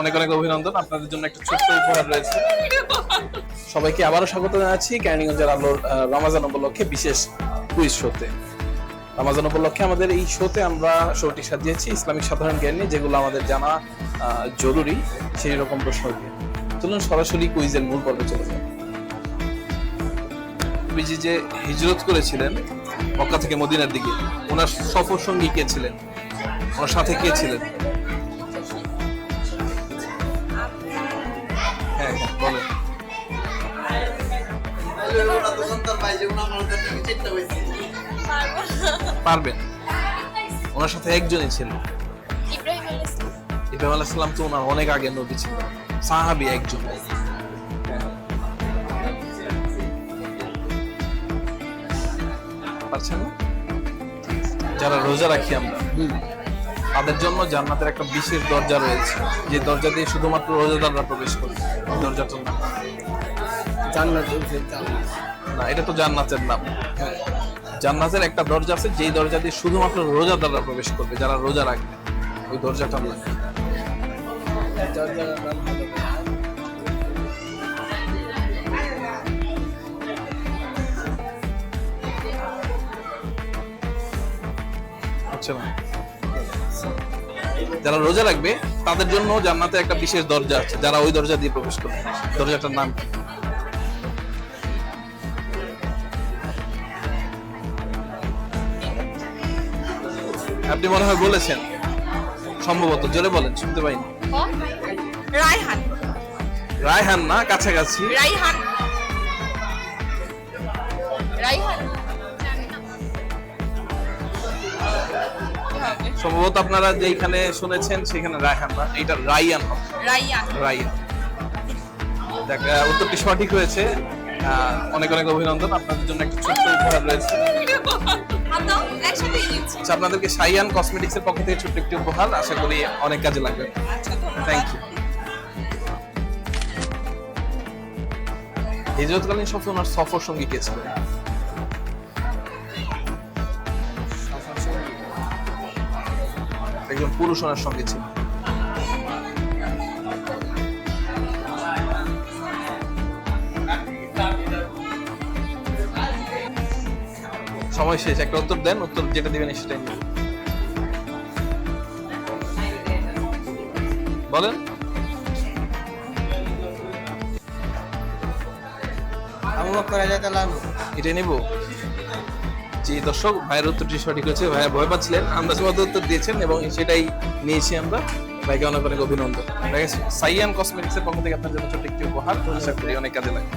অনেক অনেক অভিনন্দন। আপনাদের জন্য একটা ছোট্ট উপহার রয়েছে। সবাইকে আবারও স্বাগত জানাচ্ছি ক্যানিগঞ্জের আলোর রমাজান উপলক্ষে বিশেষ কুইজ শোতে রমাজান উপলক্ষে আমাদের এই শোতে আমরা শোটি সাজিয়েছি ইসলামিক সাধারণ জ্ঞান নিয়ে, যেগুলো আমাদের জানা জরুরি সেই রকম প্রশ্ন দিয়ে। চলুন সরাসরি কুইজের মূল পর্বে চলে যাই। যে হিজরত করেছিলেন মক্কা থেকে মদিনার দিকে, ওনার সফর সঙ্গী কে ছিলেন? ওনার সাথে কে ছিলেন? পারবেন ওনার সাথে একজনই ছিল। ইব্রাহিম আলাইহিস সালাম। তো ওনার অনেক আগে নবী ছিল। সাহাবি একজন। পারছেন যারা রোজা রাখি আমরা তাদের জন্য জান্নাতের একটা বিশেষ দরজা রয়েছে। যে দরজা দিয়ে শুধুমাত্র রোজাদাররা প্রবেশ করে দরজাটার নাম না এটা তো জান্নাতের নাম। জান্নাতের একটা দরজা আছে যেই দরজা দিয়ে শুধুমাত্র রোজাদাররা প্রবেশ করবে যারা রোজা রাখবে ওই দরজাটার নাম হচ্ছে না যারা রোজা রাখবে তাদের জন্য জান্নাতে একটা বিশেষ দরজা আছে যারা ওই দরজা দিয়ে প্রবেশ করবে। দরজাটার নাম কি? আপনি মনে হয় বলেছেন। সম্ভবত জোরে বলেন শুনতে পাইনি। রায়হান। রায়হান না কাছাকাছি। রাইহান রাইহান সম্ভবত আপনারা যেখানে শুনেছেন সেখানে রায়হান না। এটা রাইয়ান হবে। রাইয়ান। রাইয়ান। দেখ উত্তরটি সঠিক হয়েছে। অনেক অনেক অভিনন্দন। আপনাদের জন্য একটা ছোট্ট উপহার রয়েছে। আচ্ছা আপনাদেরকে সাইয়ান কসমেটিক্স এর পক্ষ থেকে ছোট্ট একটি উপহার। আশা করি অনেক কাজে লাগবে। থ্যাংক ইউ হিজরতকালীন সফর ওনার সফর সঙ্গী কে ছিলেন একজন পুরুষ ওনার সঙ্গে ছিল। সময় শেষ একটা উত্তর দেন উত্তর যেটা দিবেন সেটাই নিন। বলেন। আবু বকর রাদিয়াল্লাহু এটাই নেব। জি দর্শক ভাইয়ের উত্তরটি সঠিক হয়েছে ভাইয়া ভয় পাচ্ছিলেন। আন্দাজ মতো উত্তর দিয়েছেন এবং সেটাই নিয়েছি আমরা। ভাইকে অনেক অনেক অভিনন্দন। ঠিক আছে সাইয়ান কসমেটিক্সের পক্ষ থেকে আপনার জন্য ছোট্ট একটি উপহার। আশা করি অনেক কাজে লাগবে।